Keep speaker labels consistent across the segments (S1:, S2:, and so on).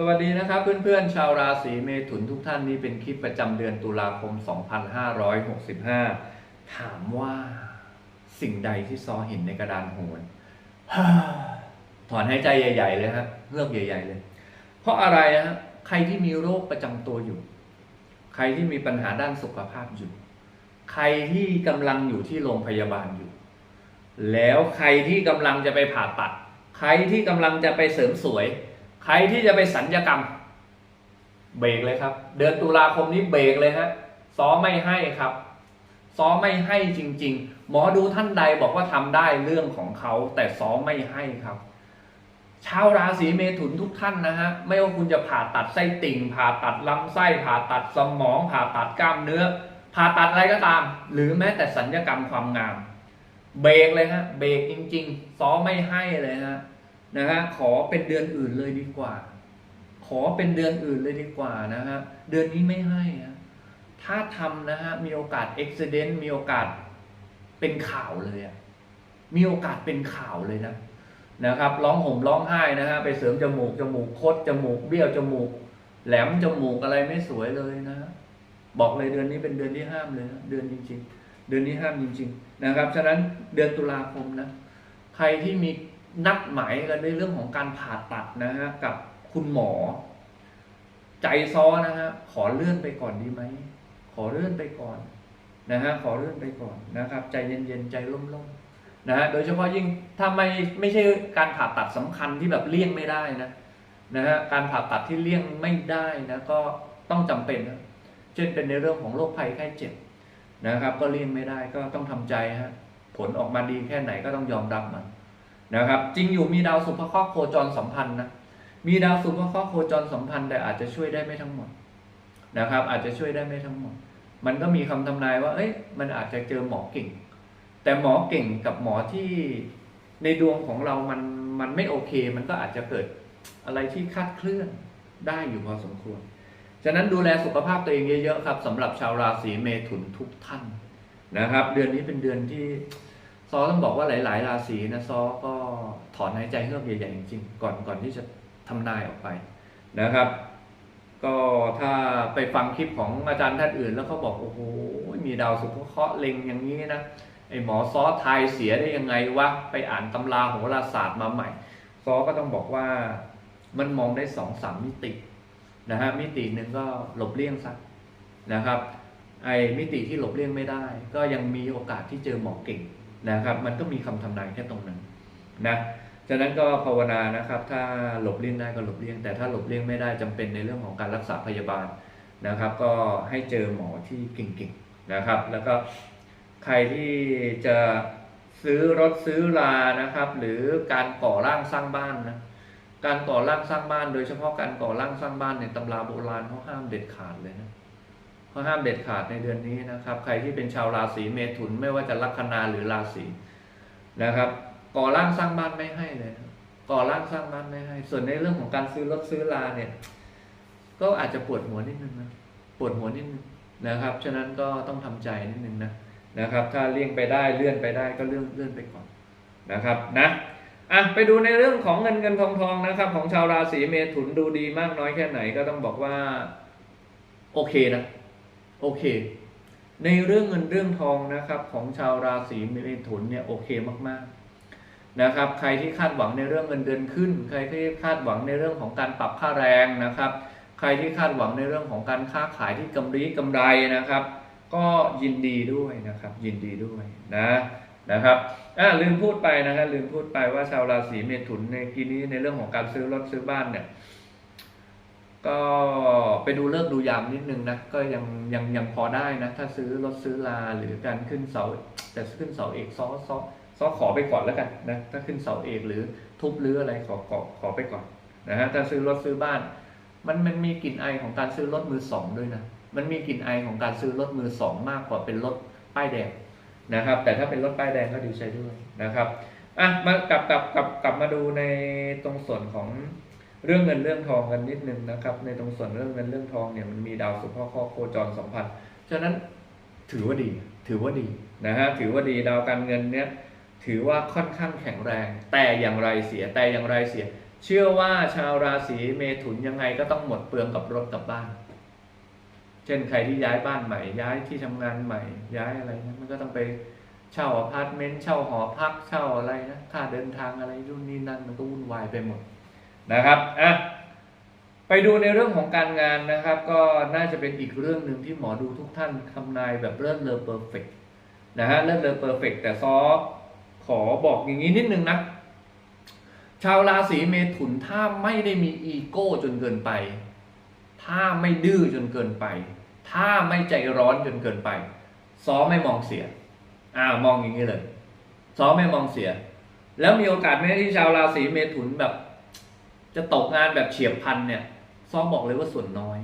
S1: สวัสดีนะครับเพื่อนๆ ชาวราศีเมถุนทุกท่านนี่เป็นคลิปประจำเดือนตุลาคม 2565 ถามว่าสิ่งใดที่ซอเห็นในกระดานโหนถอนหายใจใหญ่ ๆ เลยฮะเฮือกใหญ่ ๆ เลย เพราะอะไรฮะใครที่มีโรคประจำตัวอยู่ ใครที่มีปัญหาด้านสุขภาพอยู่ ใครที่กำลังอยู่ที่โรงพยาบาลอยู่ แล้วใครที่กำลังจะไปผ่าตัด ใครที่กำลังจะไปเสริมสวย รที่จะไปสัญญกรรม เบรกเลยครับ เดือนตุลาคมนี้เบรกเลยฮะซ้อไม่ให้ครับ ซ้อไม่ให้จริง ๆ หมอดูท่านใดบอกว่าทำได้เรื่องของเขา แต่ซ้อไม่ให้ครับชาวราศีเมถุนทุกท่านนะฮะไม่ว่าคุณจะผ่าตัดไส้ติ่ง ผ่าตัดลำไส้ ผ่าตัดสมอง ผ่าตัดกล้ามเนื้อ ผ่าตัดอะไรก็ตาม หรือแม้แต่สัญญกรรมความงาม เบรกเลยฮะเบรกจริง ๆ ซ้อไม่ให้เลยฮะ นะฮะขอเป็นเดือนอื่นเลยดีกว่า ขอเป็นเดือนอื่นเลยดีกว่านะฮะเดือนนี้ไม่ให้นะถ้าทำนะฮะมีโอกาสอุบิเหตุมีโอกาสเป็นข่าวเลยอะมีโอกาสเป็นข่าวเลยนะนะครับร้องห่มร้องไห้นะฮะไปเสริมจมูกจมูกคดจมูกเบี้ยวจมูก แหลมจมูกอะไรไม่สวยเลยนะฮะบอกเลยเดือนนี้เป็นเดือนที่ห้ามเลยนะเดือนจริง ๆ เดือนนี้ห้ามจริง ๆ นะครับ ฉะนั้นเดือนตุลาคมนะใครที่มี นัดหมายกันในเรื่องของการผ่าตัดนะฮะกับคุณหมอ ใจซ้อนะฮะขอเลื่อนไปก่อนดีไหมขอเลื่อนไปก่อนนะฮะขอเลื่อนไปก่อนนะครับ ใจเย็นๆใจร่มๆนะฮะโดยเฉพาะยิ่งถ้าไม่ไม่ใช่การผ่าตัดสำคัญที่แบบเลี่ยงไม่ได้นะนะฮะการผ่าตัดที่เลี่ยงไม่ได้นะก็ต้องจำเป็นนะเช่นเป็นในเรื่องของโรคภัยไข้เจ็บนะครับ ก็เลี่ยงไม่ได้ก็ต้องทำใจฮะผลออกมาดีแค่ไหนก็ต้องยอมรับมัน นะครับจริงอยู่มีดาวสุภเคราะห์โคจรสัมพันธ์นะมีดาวสุภเคราะห์โคจรสัมพันธ์แต่อาจจะช่วยได้ไม่ทั้งหมดนะครับ อาจจะช่วยได้ไม่ทั้งหมด มันก็มีคำทำนายว่า เอ้ยมันอาจจะเจอหมอเก่ง แต่หมอเก่งกับหมอที่ในดวงของเรามันมันไม่โอเค มันก็อาจจะเกิดอะไรที่คลาดเคลื่อนได้อยู่พอสมควร ฉะนั้นดูแลสุขภาพตัวเองเยอะๆครับสำหรับชาวราศีเมถุนทุกท่านนะครับ เดือนนี้เป็นเดือนที่ ซอต้องบอกว่าหลาย ๆ ราศีนะซอก็ถอนหายใจเฮือกใหญ่ๆจริงๆก่อนก่อนที่จะทำนายออกไปนะครับ ก็ถ้าไปฟังคลิปของอาจารย์ท่านอื่น แล้วเขาบอกโอ้โหมีดาวสุภเคราะห์เล็งอย่างนี้นะไอหมอซอทายเสียได้ยังไงวะไปอ่านตำราโหราศาสตร์มาใหม่ ซอก็ต้องบอกว่ามันมองได้สองสามมิตินะฮะมิติหนึ่งก็หลบเลี่ยงซะนะครับ ไอ้มิติที่หลบเลี่ยงไม่ได้ ก็ยังมีโอกาสที่เจอหมอเก่ง นะครับ มันก็มีคำทำนายแค่ตรงนั้นนะฉะนั้นก็ภาวนานะครับ ถ้าหลบเลี่ยงได้ก็หลบเลี่ยง แต่ถ้าหลบเลี่ยงไม่ได้จำเป็นในเรื่องของการรักษาพยาบาลนะครับ ก็ให้เจอหมอที่เก่งๆนะครับ แล้วก็ใครที่จะซื้อรถซื้อลานะครับ หรือการก่อร่างสร้างบ้านนะการก่อร่างสร้างบ้าน โดยเฉพาะการก่อร่างสร้างบ้านในตำราโบราณเขาห้ามเด็ดขาดเลยนะ เขาห้ามเด็ดขาดในเดือนนี้นะครับ ใครที่เป็นชาวราศีเมถุนไม่ว่าจะลัคนาหรือราศีนะครับ ก่อร่างสร้างบ้านไม่ให้เลยก่อร่างสร้างบ้านไม่ให้ ส่วนในเรื่องของการซื้อรถซื้อลาเนี่ย ก็อาจจะปวดหัวนิดนึงนะปวดหัวนิดนึงนะครับ ฉะนั้นก็ต้องทำใจนิดนึงนะนะครับ ถ้าเลี่ยงไปได้เลื่อนไปได้ก็เลื่อนเลื่อนไปก่อนนะครับนะอะไปดูในเรื่องของเงินเงินทองทองนะครับ ของชาวราศีเมถุนดูดีมากน้อยแค่ไหนก็ต้องบอกว่า โอเคนะ โอเค ในเรื่องเงินเรื่องทองนะครับของชาวราศีเมถุนเนี่ยโอเคมากๆนะครับ ใครที่คาดหวังในเรื่องเงินเดือนขึ้น ใครที่คาดหวังในเรื่องของการปรับค่าแรงนะครับ ใครที่คาดหวังในเรื่องของการค้าขายที่กำไรกำไรนะครับ ก็ยินดีด้วยนะครับ ยินดีด้วยนะนะครับอ่าลืมพูดไปนะครับลืมพูดไปว่าชาวราศีเมถุนในกีนี้ในเรื่องของการซื้อรถซื้อบ้านเนี่ย ก็ไปดูเลิกดูยามนิดนึงนะ ก็ยังยังยังพอได้นะ ถ้าซื้อรถซื้อลาหรือการขึ้นเสา แต่ขึ้นเสาเอกซอซอซอขอไปก่อนแล้วกันนะ ถ้าขึ้นเสาเอกหรือทุบหรืออะไรขอขอขอไปก่อนนะฮะ ถ้าซื้อรถซื้อบ้าน มันมันมีกลิ่นไอของการซื้อรถมือสองด้วยนะ มันมีกลิ่นไอของการซื้อรถมือสองมากกว่าเป็นรถป้ายแดงนะครับ แต่ถ้าเป็นรถป้ายแดงก็ดีใจด้วยนะครับอะมากลับกลับกลับกลับมาดูในตรงส่วนของ เรื่องเงินเรื่องทองกันนิดนึงนะครับ ในตรงส่วนเรื่องเงินเรื่องทองเนี่ยมันมีดาวสุภเคราะห์โคจรสัมพันธ์ฉะนั้นถือว่าดีถือว่าดีนะฮะถือว่าดีดาวการเงินเนี่ยถือว่าค่อนข้างแข็งแรง แต่อย่างไรเสียแต่อย่างไรเสีย เชื่อว่าชาวราศีเมถุนยังไงก็ต้องหมดเปลืองกับรถกับบ้าน เช่นใครที่ย้ายบ้านใหม่ ย้ายที่ทำงานใหม่ ย้ายอะไรนะมันก็ต้องไปเช่าอพาร์ตเมนต์เช่าหอพักเช่าอะไรนะค่าเดินทางอะไรรุ่นนี้นั่นมันก็วุ่นวายไปหมด นะครับอะไปดูในเรื่องของการงานนะครับ ก็น่าจะเป็นอีกเรื่องหนึ่งที่หมอดูทุกท่านทำนายแบบเลิศเลอเพอร์เฟกนะฮะเลิศเลอเพอร์เฟกแต่ซอขอบอกอย่างนี้นิดนึงนะ ชาวราศีเมถุนถ้าไม่ได้มีอีโก้จนเกินไป ถ้าไม่ดื้อจนเกินไป ถ้าไม่ใจร้อนจนเกินไป ซอไม่มองเสียอ่ามองอย่างนี้เลย ซอไม่มองเสีย แล้วมีโอกาสไหมที่ชาวราศีเมถุนแบบ จะตกงานแบบเฉียบพลันเนี่ยซ้อบอกเลยว่าส่วนน้อย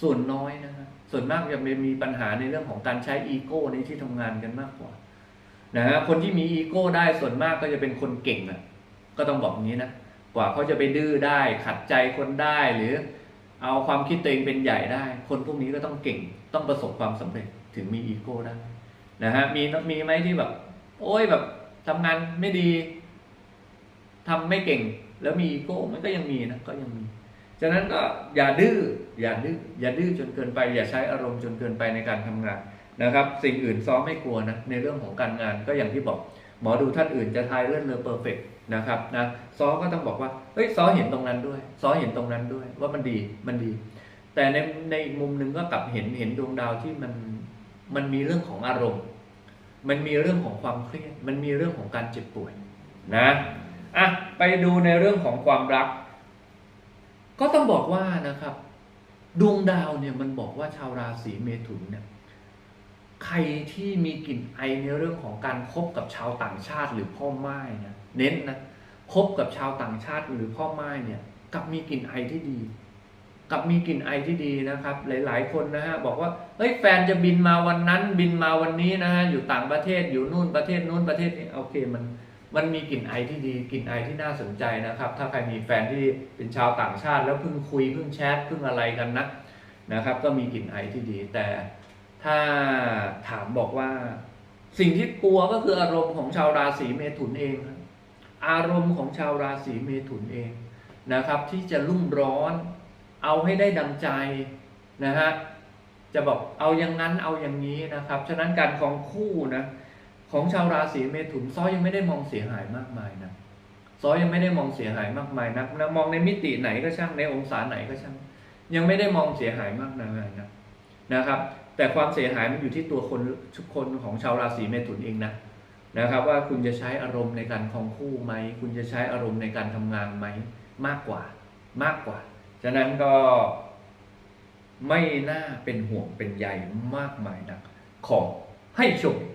S1: ส่วนน้อยนะฮะส่วนมากจะมีปัญหาในเรื่องของการใช้อีโก้ในที่ทำงานกันมากกว่านะฮะคนที่มีอีโก้ได้ส่วนมากก็จะเป็นคนเก่งอะก็ต้องบอกอย่างนี้นะกว่าเขาจะไปดื้อได้ ขัดใจคนได้หรือ เอาความคิดตัวเองเป็นใหญ่ได้ คนพวกนี้ก็ต้องเก่ง ต้องประสบความสำเร็จถึงมีอีโก้ได้นะฮะมีมีไหมที่แบบ โอ้ยแบบทำงานไม่ดีทำไม่เก่ง แล้วมีอีโก้มันก็ยังมีนะก็ยังมีฉะนั้นก็อย่าดื้ออย่าดื้ออย่าดื้อจนเกินไป อย่าใช้อารมณ์จนเกินไปในการทำงานนะครับ สิ่งอื่นซ้อมไม่กลัวนะในเรื่องของการงานก็อย่างที่บอกหมอดูท่านอื่นจะทายเรื่องเลอเพอร์เฟกนะครับนะซอก็ต้องบอกว่าเฮ้ยซอเห็นตรงนั้นด้วยซอเห็นตรงนั้นด้วยว่ามันดีมันดี แต่ในในมุมหนึ่งก็กลับเห็นเห็นดวงดาวที่มันมันมีเรื่องของอารมณ์ มันมีเรื่องของความเครียดมันมีเรื่องของการเจ็บป่วยนะ อะไปดูในเรื่องของความรัก ก็ต้องบอกว่านะครับ ดวงดาวเนี่ยมันบอกว่าชาวราศีเมถุนเนี่ยใครที่มีกลิ่นไอในเรื่องของการคบกับชาวต่างชาติหรือพ่อไม้นะเน้นนะคบกับชาวต่างชาติหรือพ่อไม้เนี่ยกับมีกลิ่นไอที่ดี กับมีกลิ่นไอที่ดีนะครับ หลาย ๆ คนนะฮะบอกว่าเฮ้ยแฟนจะบินมาวันนั้น บินมาวันนี้นะฮะอยู่ต่างประเทศอยู่นู่นประเทศนู้นประเทศนี้โอเคมัน มันมีกลิ่นไอที่ดีกลิ่นไอที่น่าสนใจนะครับ ถ้าใครมีแฟนที่เป็นชาวต่างชาติ แล้วเพิ่งคุยเพิ่งแชทเพิ่งอะไรกันนะนะครับ ก็มีกลิ่นไอที่ดี แต่ถ้าถามบอกว่า สิ่งที่กลัวก็คืออารมณ์ของชาวราศีเมถุนเอง อารมณ์ของชาวราศีเมถุนเองนะครับ ที่จะรุ่มร้อน เอาให้ได้ดังใจนะฮะจะบอกเอาอย่างนั้นเอาอย่างนี้นะครับ ฉะนั้นการครองคู่นะ ของชาวราศีเมถุนซ้อยังไม่ได้มองเสียหายมากมายนะซ้อยังไม่ได้มองเสียหายมากมายนักนะมองในมิติไหนก็ช่างในองศาไหนก็ช่าง ยังไม่ได้มองเสียหายมากมายนะนะครับ แต่ความเสียหายมันอยู่ที่ตัวคนทุกคนของชาวราศีเมถุนเองนะนะครับ ว่าคุณจะใช้อารมณ์ในการคองคู่ไหมคุณจะใช้อารมณ์ในการทำงานไหมมากกว่ามากกว่า ฉะนั้นก็ไม่น่าเป็นห่วงเป็นใยมากมายนักขอให้ชคดี